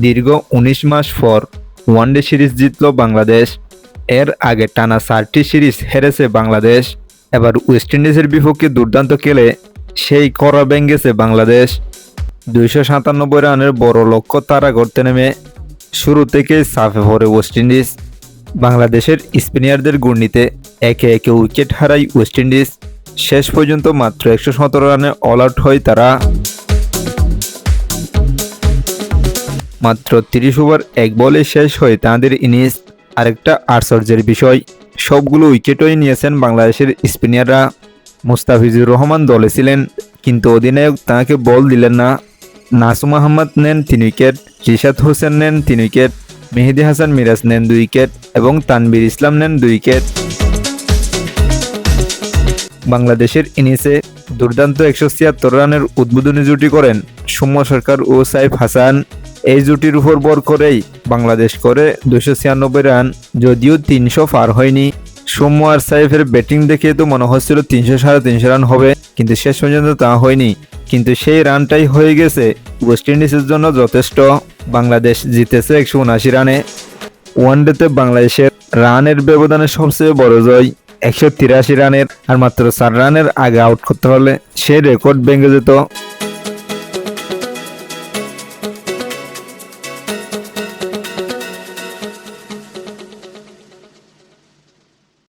দীর্ঘ উনিশ মাস পর ওয়ানডে সিরিজ জিতল বাংলাদেশ। এর আগে টানা চারটি সিরিজ হেরেছে বাংলাদেশ। এবার ওয়েস্ট ইন্ডিজের বিপক্ষে দুর্দান্ত খেলে সেই করা ভেঙ্গেছে বাংলাদেশ। দুইশো সাতানব্বই রানের বড় লক্ষ্য তারা করতে নেমে শুরু থেকেই সাফে পড়ে ওয়েস্ট ইন্ডিজ। বাংলাদেশের স্পিনিয়ারদের গুর্নিতে একে একে উইকেট হারায় ওয়েস্ট ইন্ডিজ। শেষ পর্যন্ত মাত্র একশো সতেরো রানে অল আউট হয় তারা। মাত্র তিরিশ ওভার এক বলে শেষ হয়ে তাঁদের ইনিংস আরেকটা আশ্চর্যের বিষয়। সবগুলো উইকেটই নিয়েছেন বাংলাদেশের স্পিনাররা। মুস্তাফিজুর রহমান দলে ছিলেন, কিন্তু অধিনায়ক তাঁকে বল দিলেন না। নাসুম আহমদ নেন তিন উইকেট, রিশাদ হোসেন নেন তিন উইকেট, মেহেদি হাসান মিরাজ নেন দুই উইকেট এবং তানবির ইসলাম নেন দুই উইকেট। বাংলাদেশের ইনিংসে দুর্দান্ত একশো ছিয়াত্তর রানের উদ্বোধনী জুটি করেন সৌম্য সরকার ও সাইফ হাসান। এই জুটির উপর বর করেই বাংলাদেশ করে দুশো ছিয়ানব্বই রান, যদিও তিনশো পার হয়নি। সৌম্য আর সাইফের ব্যাটিং দেখে তো মনে হচ্ছিল তিনশো সাড়ে তিনশো রান হবে, কিন্তু শেষ পর্যন্ত তা হয়নি। কিন্তু সেই রানটাই হয়ে গেছে, ওয়েস্ট ইন্ডিজের জন্য যথেষ্ট। বাংলাদেশ জিতেছে একশো উনআশি রানে। ওয়ানডেতে বাংলাদেশের রানের ব্যবধানে সবচেয়ে বড় জয়, একশো তিরাশি রানের, আর মাত্র চার রানের আগে আউট করতে হলে সেই রেকর্ড ভেঙে যেত।